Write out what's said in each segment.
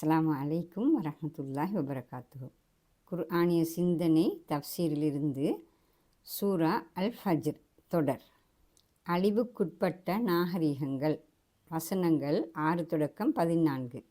அஸ்லாம் அலைக்கும் வரஹ்மத்துல்லாஹி வபரகாத்துஹு. குர்ஆனிய சிந்தனை தப்சீரிலிருந்து சூரா அல் ஃபஜ்ர் தொடர். அழிவுக்குட்பட்ட நாகரிகங்கள். வசனங்கள் ஆறு தொடக்கம் பதினான்கு.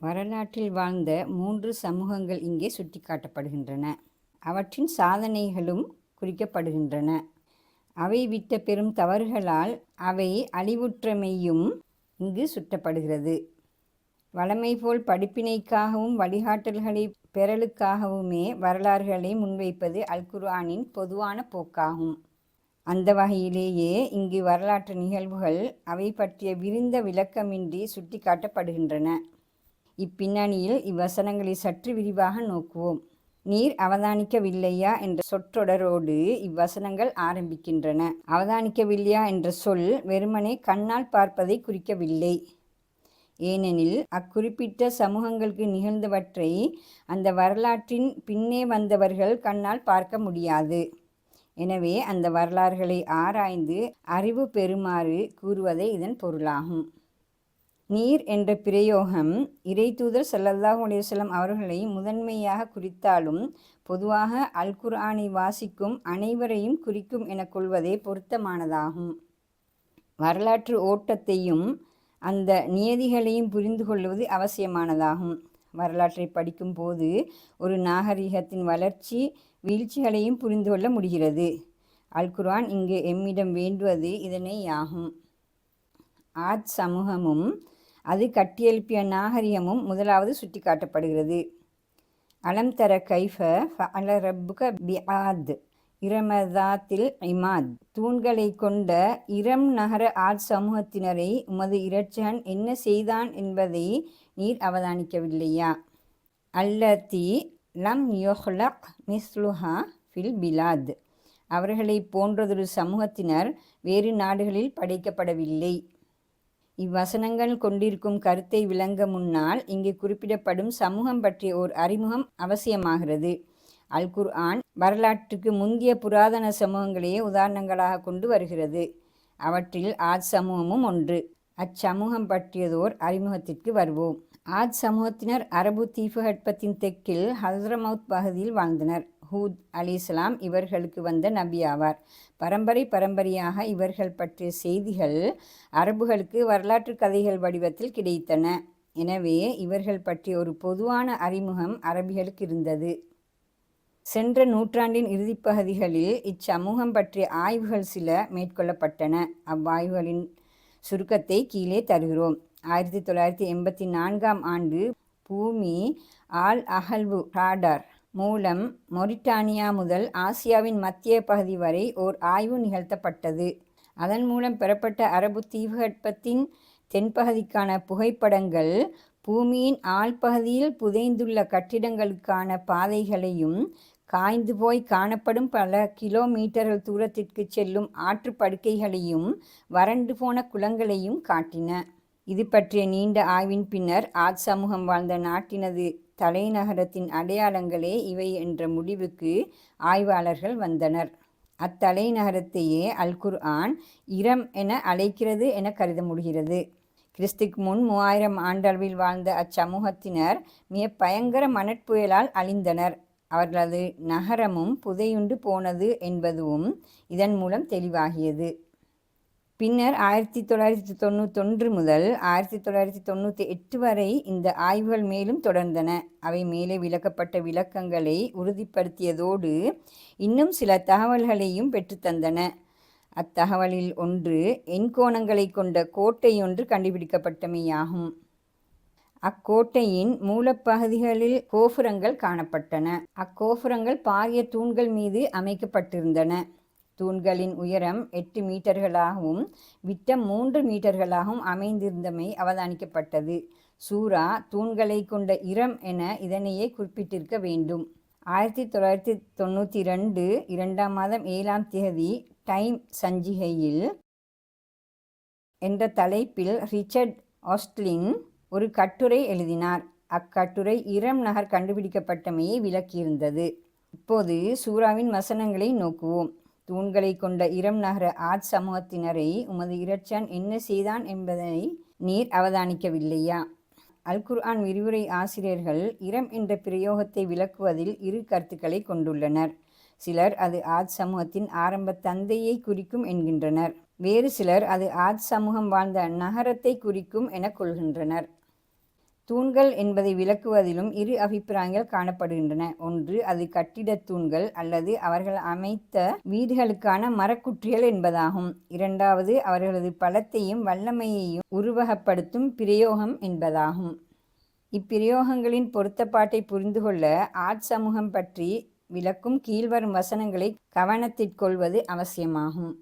வரலாற்றில் வாழ்ந்த மூன்று சமூகங்கள் இங்கே சுட்டிக்காட்டப்படுகின்றன. அவற்றின் சாதனைகளும் குறிக்கப்படுகின்றன. அவை விட்ட பெரும் தவறுகளால் அவை அழிவுற்றமையும் இங்கு சுட்டப்படுகிறது. வளமை போல் படிப்பினைக்காகவும் வழிகாட்டல்களை பெறலுக்காகவுமே வரலாறுகளை முன்வைப்பது அல்குர்ஆனின் பொதுவான போக்காகும். அந்த வகையிலேயே இங்கு வரலாற்று நிகழ்வுகள் அவை பற்றிய விரிந்த விளக்கமின்றி சுட்டிக்காட்டப்படுகின்றன. இப்பின்னணியில் இவ்வசனங்களை சற்று விரிவாக நோக்குவோம். நீர் அவதானிக்கவில்லையா என்ற சொற்றொடரோடு இவ்வசனங்கள் ஆரம்பிக்கின்றன. அவதானிக்கவில்லையா என்ற சொல் வெறுமனே கண்ணால் பார்ப்பதை குறிக்கவில்லை. ஏனெனில் அக்குறிப்பிட்ட சமூகங்களுக்கு நிகழ்ந்தவற்றை அந்த வரலாற்றின் பின்னே வந்தவர்கள் கண்ணால் பார்க்க முடியாது. எனவே அந்த வரலாறுகளை ஆராய்ந்து அறிவு பெறுமாறு கூறுவதே இதன் பொருளாகும். நீர் என்ற பிரயோகம் இறைதூதர் செல்லதாக அலைஹி அவர்களை முதன்மையாக குறித்தாலும் பொதுவாக அல் குர்ஆனை வாசிக்கும் அனைவரையும் குறிக்கும் என கொள்வதே பொருத்தமானதாகும். வரலாற்று ஓட்டத்தையும் அந்த நியதிகளையும் புரிந்து கொள்வது அவசியமானதாகும். வரலாற்றை படிக்கும்போது ஒரு நாகரிகத்தின் வளர்ச்சி வீழ்ச்சிகளையும் புரிந்து கொள்ள முடிகிறது. அல் குர்ஆன் இங்கு எம்மிடம் வேண்டுவது இதனை ஆகும் ஆத் சமூகமும் அது கட்டியெழுப்பிய நாகரிகமும் முதலாவது சுட்டிக்காட்டப்படுகிறது. அலம் தர கைஃப ஃபஅல ரப்புக பிஆத் இரமதாத்தில் இமாத். தூண்களை கொண்ட இரம் நகர ஆட் சமூகத்தினரை உமது இரட்சகன் என்ன செய்தான் என்பதை நீர் அவதானிக்கவில்லையா? அல்லத்தி லம் யோஹ்லக் மிஸ்லுஹா ஃபில் பிலாத். அவர்களை போன்றதொரு சமூகத்தினர் வேறு நாடுகளில் படைக்கப்படவில்லை. இவ்வசனங்கள் கொண்டிருக்கும் கருத்தை விளங்க முன்னால் இங்கு குறிப்பிடப்படும் சமூகம் பற்றிய ஓர் அறிமுகம் அவசியமாகிறது. அல் குர்ஆன் வரலாற்றுக்கு முந்திய புராதன சமூகங்களையே உதாரணங்களாக கொண்டு வருகிறது. அவற்றில் ஆத் சமூகமும் ஒன்று. அச்சமூகம் பற்றியதோர் அறிமுகத்திற்கு வருவோம். ஆத் சமூகத்தினர் அரபு தீபகற்பத்தின் தெற்கில் ஹஸ்ரமவுத் பகுதியில் வாழ்ந்தனர். ஹூத் அலி இஸ்லாம் இவர்களுக்கு வந்த நபி ஆவார். பரம்பரை பரம்பரையாக இவர்கள் பற்றிய செய்திகள் அரபுகளுக்கு வரலாற்று கதைகள் வடிவத்தில் கிடைத்தன. எனவே இவர்கள் பற்றிய ஒரு பொதுவான அறிமுகம் அரபிகளுக்கு இருந்தது. சென்ற நூற்றாண்டின் இறுதிப்பகுதிகளில் இச்சமூகம் பற்றிய ஆய்வுகள் சில மேற்கொள்ளப்பட்டன. அவ்வாய்வுகளின் சுருக்கத்தை கீழே தருகிறோம். ஆயிரத்தி தொள்ளாயிரத்தி எண்பத்தி நான்காம் ஆண்டு பூமி ஆல் அகல்வு ராடார் மூலம் மொரிட்டானியா முதல் ஆசியாவின் மத்திய பகுதி வரை ஓர் ஆய்வு நிகழ்த்தப்பட்டது. அதன் மூலம் பெறப்பட்ட அரபு தீபகற்பத்தின் தென்பகுதிக்கான புகைப்படங்கள் பூமியின் ஆழ்பகுதியில் புதைந்துள்ள கட்டிடங்களுக்கான பாதைகளையும் காய்ந்து போய் காணப்படும் பல கிலோமீட்டர்கள் தூரத்திற்கு செல்லும் ஆற்றுப்படுக்கைகளையும் வறண்டு போன குளங்களையும் காட்டின. இது பற்றிய நீண்ட ஆய்வின் பின்னர் ஆத் சமூகம் வாழ்ந்த நாட்டினது தலைநகரத்தின் அடையாளங்களே இவை என்ற முடிவுக்கு ஆய்வாளர்கள் வந்தனர். அத்தலைநகரத்தையே அல் குர்ஆன் இரம் என அழைக்கிறது என கருத முடிகிறது. கிறிஸ்துக்கு முன் மூவாயிரம் ஆண்டளவில் வாழ்ந்த அச்சமூகத்தினர் மிக பயங்கர மணற்புயலால் அழிந்தனர். அவர்களது நகரமும் புதையுண்டு போனது என்பதுவும் இதன் மூலம் தெளிவாகியது. பின்னர் ஆயிரத்தி தொள்ளாயிரத்தி தொண்ணூத்தொன்று முதல் ஆயிரத்தி தொள்ளாயிரத்தி தொண்ணூற்றி எட்டு வரை இந்த ஆய்வுகள் மேலும் தொடர்ந்தன. அவை மேலே விளக்கப்பட்ட விளக்கங்களை உறுதிப்படுத்தியதோடு இன்னும் சில தகவல்களையும் பெற்றுத்தந்தன அத்தகவலில் ஒன்று எண்கோணங்களை கொண்ட கோட்டை ஒன்று கண்டுபிடிக்கப்பட்டமையாகும். அக்கோட்டையின் மூலப்பகுதிகளில் கோபுரங்கள் காணப்பட்டன. அக்கோபுரங்கள் பாரிய தூண்கள் மீது அமைக்கப்பட்டிருந்தன. தூண்களின் உயரம் எட்டு மீட்டர்களாகவும் விட்டம் மூன்று மீட்டர்களாகவும் அமைந்திருந்தமை அவதானிக்கப்பட்டது. சூரா தூண்களை கொண்ட இரம் என இதனையே குறிப்பிட்டிருக்க வேண்டும். ஆயிரத்தி தொள்ளாயிரத்தி தொண்ணூற்றி ரெண்டு இரண்டாம் மாதம் ஏழாம் தேதி டைம் சஞ்சிகையில் என்ற தலைப்பில் ரிச்சர்ட் ஆஸ்ட்லின் ஒரு கட்டுரை எழுதினார். அக்கட்டுரை இரம் நகர் கண்டுபிடிக்கப்பட்டமையை விளக்கியிருந்தது. இப்போது சூறாவின் வசனங்களை நோக்குவோம். தூண்களை கொண்ட இரம் நகர ஆத் சமூகத்தினரை உமது இரட்சன் என்ன செய்தான் என்பதை நீர் அவதானிக்கவில்லையா? அல் குர்ஆன் விரிவுரை ஆசிரியர்கள் இரம் என்ற பிரயோகத்தை விளக்குவதில் இரு கருத்துக்களை கொண்டுள்ளனர். சிலர் அது ஆத் சமூகத்தின் ஆரம்ப தந்தையை குறிக்கும் என்கின்றனர். வேறு சிலர் அது ஆத் சமூகம் வாழ்ந்த நகரத்தை குறிக்கும் என கொள்கின்றனர். தூண்கள் என்பதை விளக்குவதிலும் இரு அபிப்பிராயங்கள் காணப்படுகின்றன. ஒன்று அது கட்டிடத் தூண்கள் அல்லது அவர்கள் அமைத்த வீடுகளுக்கான மரக்குற்றிகள் என்பதாகும். இரண்டாவது அவர்களது பலத்தையும் வல்லமையையும் உருவகப்படுத்தும் பிரயோகம் என்பதாகும். இப்பிரயோகங்களின் பொருத்தப்பாட்டை புரிந்து கொள்ள ஆட் சமூகம் பற்றி விளக்கும் கீழ்வரும் வசனங்களை கவனத்திற்கொள்வது அவசியமாகும்.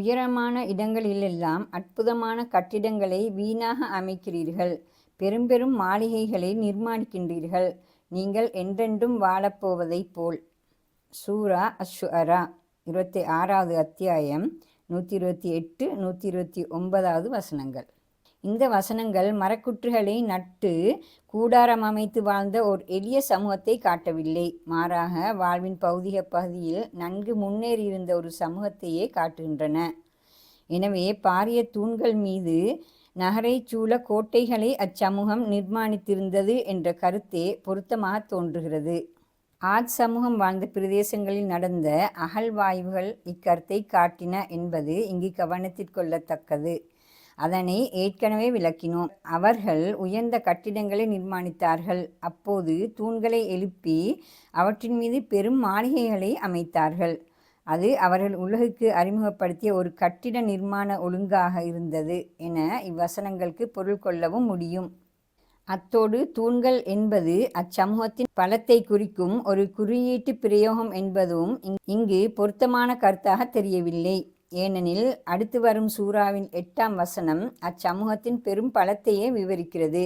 உயரமான இடங்களிலெல்லாம் அற்புதமான கட்டிடங்களை வீணாக அமைக்கிறீர்கள். பெரும் பெரும் மாளிகைகளை நிர்மாணிக்கின்றீர்கள். நீங்கள் என்றென்றும் வாழப்போவதைப் போல். சூரா அஷுஅரா இருபத்தி ஆறாவது அத்தியாயம் நூற்றி இருபத்தி எட்டு நூற்றி இருபத்தி ஒன்பதாவது வசனங்கள். இந்த வசனங்கள் மரக்குற்றுகளை நட்டு கூடாரம் அமைத்து வாழ்ந்த ஓர் எளிய சமூகத்தை காட்டவில்லை. மாறாக வாழ்வின் பௌதிக பகுதியில் நன்கு முன்னேறியிருந்த ஒரு சமூகத்தையே காட்டுகின்றன. எனவே பாரிய தூண்கள் மீது நகரை சூழ கோட்டைகளை அச்சமூகம் நிர்மாணித்திருந்தது என்ற கருத்தே பொருத்தமாக தோன்றுகிறது. ஆத் சமூகம் வாழ்ந்த பிரதேசங்களில் நடந்த அகழ்வாய்வுகள் இக்கருத்தை காட்டின என்பது இங்கு கவனத்திற்கொள்ளத்தக்கது. அதனை ஏற்கனவே விளக்கினோம். அவர்கள் உயர்ந்த கட்டிடங்களை நிர்மாணித்தார்கள். அப்போது தூண்களை எழுப்பி அவற்றின் மீது பெரும் மாளிகைகளை அமைத்தார்கள். அது அவர்கள் உலகுக்கு அறிமுகப்படுத்திய ஒரு கட்டிட நிர்மாண ஒழுங்காக இருந்தது என இவ்வசனங்களுக்கு பொருள் கொள்ளவும் முடியும். அத்தோடு தூண்கள் என்பது அச்சமூகத்தின் பலத்தை குறிக்கும் ஒரு குறியீட்டு பிரயோகம் என்பதும் இங்கு பொருத்தமான கருத்தாக தெரியவில்லை. ஏனெனில் அடுத்து வரும் சூறாவின் எட்டாம் வசனம் அச்சமூகத்தின் பெரும் பலத்தையே விவரிக்கிறது.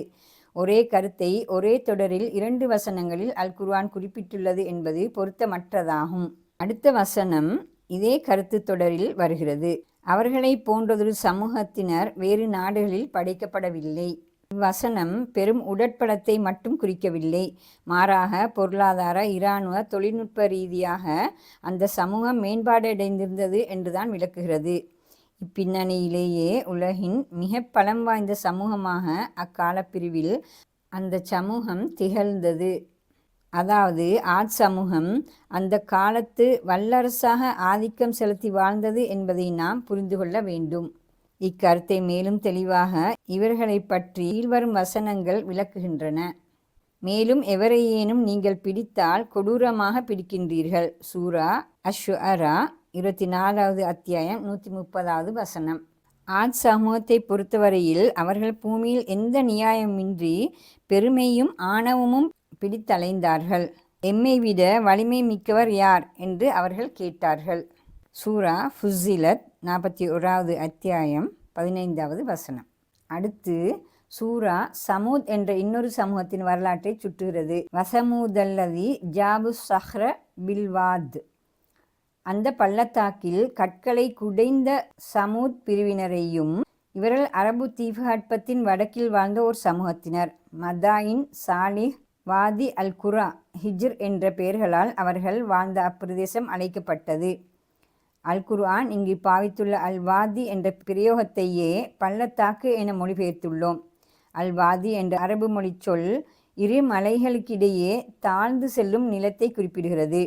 ஒரே கருத்தை ஒரே தொடரில் இரண்டு வசனங்களில் அல் குர்ஆன் குறிப்பிட்டுள்ளது என்பது பொருத்தமற்றதாகும். அடுத்த வசனம் இதே கருத்து தொடரில் வருகிறது. அவர்களை போன்றதொரு சமூகத்தினர் வேறு நாடுகளில் படைக்கப்படவில்லை. இவ்வசனம் பெரும் உடற்படத்தை மட்டும் குறிக்கவில்லை. மாறாக பொருளாதார இராணுவ தொழில்நுட்ப ரீதியாக அந்த சமூகம் மேம்பாடடைந்திருந்தது என்றுதான் விளக்குகிறது. இப்பின்னணியிலேயே உலகின் மிக பலம் வாய்ந்த சமூகமாக அக்காலப்பிரிவில் அந்த சமூகம் திகழ்ந்தது. அதாவது ஆட் சமூகம் அந்த காலத்து வல்லரசாக ஆதிக்கம் செலுத்தி வாழ்ந்தது என்பதை நாம் புரிந்து கொள்ள வேண்டும். இக்கருத்தை மேலும் தெளிவாக இவர்களை பற்றி கீழ்வரும் வசனங்கள் விளக்குகின்றன. மேலும் எவரையேனும் நீங்கள் பிடித்தால் கொடூரமாக பிடிக்கின்றீர்கள். சூரா அஷு அரா இருபத்தி நாலாவது அத்தியாயம் நூற்றி முப்பதாவது வசனம். ஆத் சமூகத்தை பொறுத்தவரையில் அவர்கள் பூமியில் எந்த நியாயமின்றி பெருமையும் ஆணவமும் பிடித்தலைந்தார்கள். எம்மை விட வலிமை மிக்கவர் யார்? என்று அவர்கள் கேட்டார்கள். சூரா ஃபுசிலத் நாற்பத்தி ஓராவது அத்தியாயம் பதினைந்தாவது வசனம். அடுத்து சூரா சமூத் என்ற இன்னொரு சமூகத்தின் வரலாற்றை சுட்டுகிறது வசமூதல்லதி ஜாபு சஹ்ர பில்வாத். அந்த பள்ளத்தாக்கில் கற்களை குடைந்த சமூத் பிரிவினரையும் இவர்கள் அரபு தீபகற்பத்தின் வடக்கில் வாழ்ந்த ஒரு சமூகத்தினர். மதாயின் சாலிஹ் வாதி அல் குரா ஹிஜ்ர் என்ற பெயர்களால் அவர்கள் வாழ்ந்த அப்பிரதேசம் அழைக்கப்பட்டது. அல் குர்ஆன் இங்கு பாவித்துள்ள அல் வாதி என்ற பிரயோகத்தையே பள்ளத்தாக்கு என மொழிபெயர்த்துள்ளோம். அல் வாதி என்ற அரபு மொழி சொல் இரு மலைகளுக்கிடையே தாழ்ந்து செல்லும் நிலத்தை குறிப்பிடுகிறது.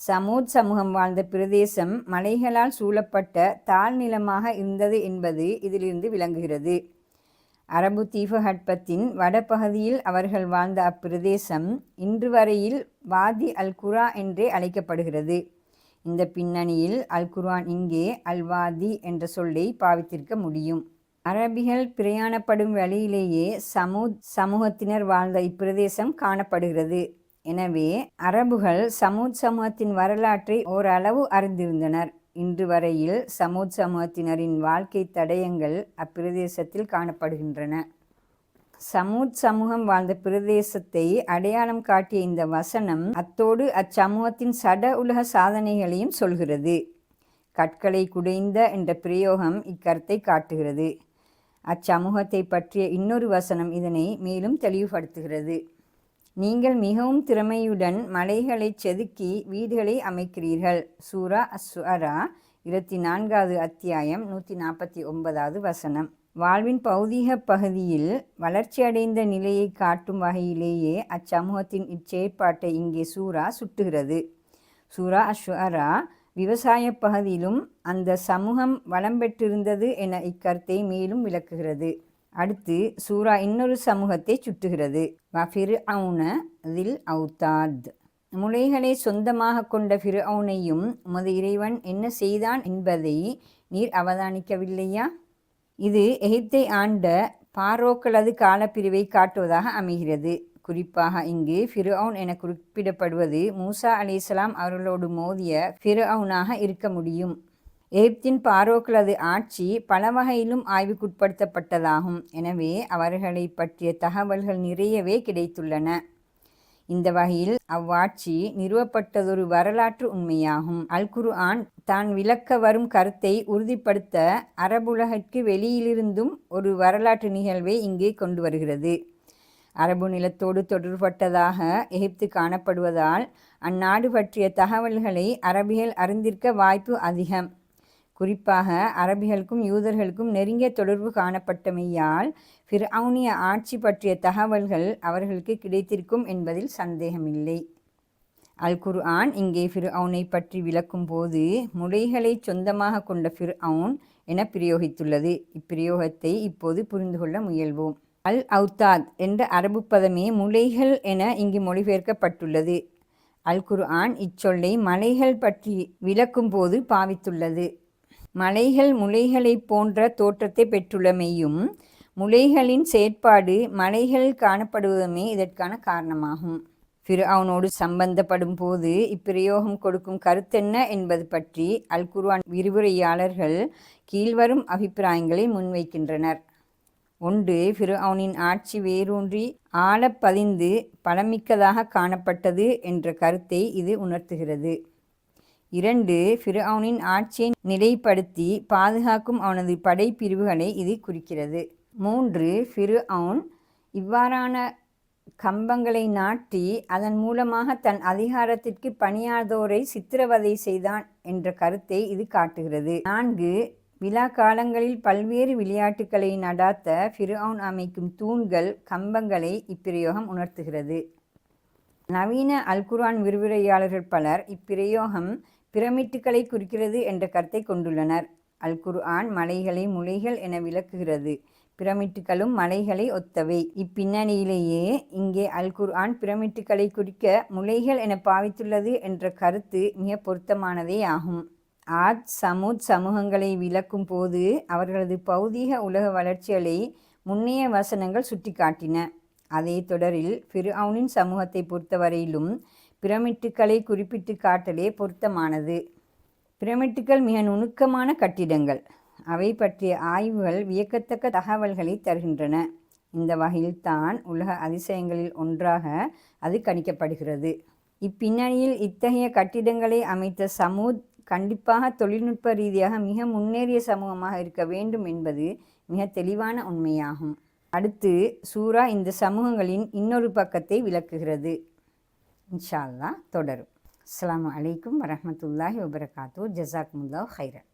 சமூத் சமூகம் வாழ்ந்த பிரதேசம் மலைகளால் சூழப்பட்ட தாழ்நிலமாக இருந்தது என்பது இதிலிருந்து விளங்குகிறது. அரபு தீபகற்பத்தின் வடபகுதியில் அவர்கள் வாழ்ந்த அப்பிரதேசம் இன்று வரையில் வாதி அல் குரா என்றே அழைக்கப்படுகிறது. இந்த பின்னணியில் அல் குர்ஆன் இங்கே அல் வாதி என்ற சொல்லை பாவித்திருக்க முடியும். அரபிகள் பிரயாணப்படும் வழியிலேயே சமூத் சமூகத்தினர் வாழ்ந்த இப்பிரதேசம் காணப்படுகிறது. எனவே அரபுகள் சமூத் சமூகத்தின் வரலாற்றை ஓரளவு அறிந்திருந்தனர். இன்று வரையில் சமூத் சமூகத்தினரின் வாழ்க்கை தடயங்கள் அப்பிரதேசத்தில் காணப்படுகின்றன. சமூத் சமூகம் வாழ்ந்த பிரதேசத்தை அடையாளம் காட்டிய இந்த வசனம் அத்தோடு அச்சமூகத்தின் சட உலக சாதனைகளையும் சொல்கிறது. கற்களை குடைந்த என்ற பிரயோகம் இக்கருத்தை காட்டுகிறது. அச்சமூகத்தை பற்றிய இன்னொரு வசனம் இதனை மேலும் தெளிவுபடுத்துகிறது. நீங்கள் மிகவும் திறமையுடன் மலைகளை செதுக்கி வீடுகளை அமைக்கிறீர்கள். சூரா அஸ்வரா இருபத்தி நான்காவது அத்தியாயம் நூற்றி நாற்பத்தி ஒன்பதாவது வசனம். வாழ்வின் பௌதீக பகுதியில் வளர்ச்சியடைந்த நிலையை காட்டும் வகையிலேயே அச்சமூகத்தின் இச்செயற்பாட்டை இங்கே சூரா சுட்டுகிறது. சூரா அஸ்வரா விவசாய பகுதியிலும் அந்த சமூகம் வளம் பெற்றிருந்தது என இக்கருத்தை மேலும் விளக்குகிறது. அடுத்து சூரா இன்னொரு சமூகத்தை சுட்டுகிறது. வஃபிர் அவுன தில் அவுதாத். முலைகளை சொந்தமாக கொண்ட ஃபிரு அவுனையும் உமது இறைவன் என்ன செய்தான் என்பதை நீர் அவதானிக்கவில்லையா? இது எகிப்தை ஆண்ட பாரோக்களது காலப்பிரிவை காட்டுவதாக அமைகிறது. குறிப்பாக இங்கு ஃபிருஅவுன் என குறிப்பிடப்படுவது மூசா அலிஸ்லாம் அவர்களோடு மோதிய ஃபிருஅவுனாக இருக்க முடியும். எகிப்தின் பாரோக்களது ஆட்சி பல வகையிலும் ஆய்வுக்குட்படுத்தப்பட்டதாகும். எனவே அவர்களை பற்றிய தகவல்கள் நிறையவே கிடைத்துள்ளன. இந்த வகையில் அவ்வாட்சி நிறுவப்பட்டதொரு வரலாற்று உண்மையாகும். அல் ஆன் தான் விளக்க வரும் கருத்தை உறுதிப்படுத்த அரபுலகிற்கு வெளியிலிருந்தும் ஒரு வரலாற்று நிகழ்வை இங்கே கொண்டு வருகிறது. அரபு நிலத்தோடு தொடர்பட்டதாக எகிப்து காணப்படுவதால் அந்நாடு பற்றிய தகவல்களை அரபிகள் அறிந்திருக்க வாய்ப்பு அதிகம். குறிப்பாக அரபிகளுக்கும் யூதர்களுக்கும் நெருங்கிய தொடர்பு காணப்பட்டமையால் ஃபிர்அவுனிய ஆட்சி பற்றிய தகவல்கள் அவர்களுக்கு கிடைத்திருக்கும் என்பதில் சந்தேகமில்லை. அல் குர் ஆன் இங்கே ஃபிர் அவுனை பற்றி விளக்கும் போது முளைகளை சொந்தமாக கொண்ட ஃபிர் அவுன் என பிரயோகித்துள்ளது. இப்பிரயோகத்தை இப்போது புரிந்து கொள்ள முயல்வோம். அல் அவுத்தாத் என்ற அரபு பதமே முலைகள் என இங்கு மொழிபெயர்க்கப்பட்டுள்ளது. அல் குர் ஆன் இச்சொல்லை மலைகள் பற்றி விளக்கும் போது பாவித்துள்ளது. மலைகள் முலைகளைப் போன்ற தோற்றத்தை பெற்றுள்ளமையும் முளைகளின் செயற்பாடு மலைகள் காணப்படுவதுமே இதற்கான காரணமாகும். பிற அவனோடு சம்பந்தப்படும் போது இப்பிரயோகம் கொடுக்கும் கருத்தென்ன என்பது பற்றி அல் குர்வான் விரிவுரையாளர்கள் கீழ்வரும் அபிப்பிராயங்களை முன்வைக்கின்றனர். ஒன்று பிற அவனின் ஆட்சி வேரூன்றி ஆழப்பதிந்து பலமிக்கதாக காணப்பட்டது என்ற கருத்தை இது உணர்த்துகிறது. இரண்டு ஃபிரௌனின் ஆட்சியை நிலைப்படுத்தி பாதுகாக்கும் அவனது படைப்பிரிவுகளை இது குறிக்கிறது. மூன்று ஃபிரௌன் இவ்வாறான கம்பங்களை நாட்டி அதன் மூலமாக தன் அதிகாரத்திற்கு பணியாதோரை சித்திரவதை செய்தான் என்ற கருத்தை இது காட்டுகிறது. நான்கு விழா காலங்களில் பல்வேறு விளையாட்டுகளை நடாத்த ஃபிரௌன் அமைக்கும் தூண்கள் கம்பங்களை இப்பிரயோகம் உணர்த்துகிறது. நவீன அல்குரான் விரிவுரையாளர்கள் பலர் இப்பிரயோகம் பிரமிட்டுகளை குறிக்கிறது என்ற கருத்தை கொண்டுள்ளனர். அல் குர்ஆன் மலைகளை முளைகள் என விளக்குகிறது. பிரமிட்டுகளும் மலைகளை ஒத்தவை. இப்பின்னணியிலேயே இங்கே அல் குர்ஆன் பிரமிட்டுகளை குறிக்க முளைகள் என பாவித்துள்ளது என்ற கருத்து மிக பொருத்தமானதே ஆகும். ஆத் சமுத் சமூகங்களை விளக்கும் போது அவர்களது பௌதீக உலக வளர்ச்சிகளை முன்னைய வசனங்கள் சுட்டிக்காட்டின. அதே தொடரில் ஃபிர்அவுனின் சமூகத்தை பொறுத்தவரையிலும் பிரமிட்டுக்களை குறிப்பிட்டு காட்டலே பொருத்தமானது. பிரமிட்டுக்கள் மிக நுணுக்கமான கட்டிடங்கள். அவை பற்றிய ஆய்வுகள் வியக்கத்தக்க தகவல்களை தருகின்றன. இந்த வகையில்தான் உலக அதிசயங்களில் ஒன்றாக அது கணிக்கப்படுகிறது. இப்பின்னணியில் இத்தகைய கட்டிடங்களை அமைத்த சமூத் கண்டிப்பாக தொழில்நுட்ப ரீதியாக மிக முன்னேறிய சமூகமாக இருக்க வேண்டும் என்பது மிக தெளிவான உண்மையாகும். அடுத்து சூரா இந்த சமூகங்களின் இன்னொரு பக்கத்தை விளக்குகிறது. இன்ஷா அல்லா தொடரும். அஸ்லாம் வலைக்கம் வரமத்துல்லாஹி வபரகாத்தூ ஜசாக்முல்லா ஹைரன்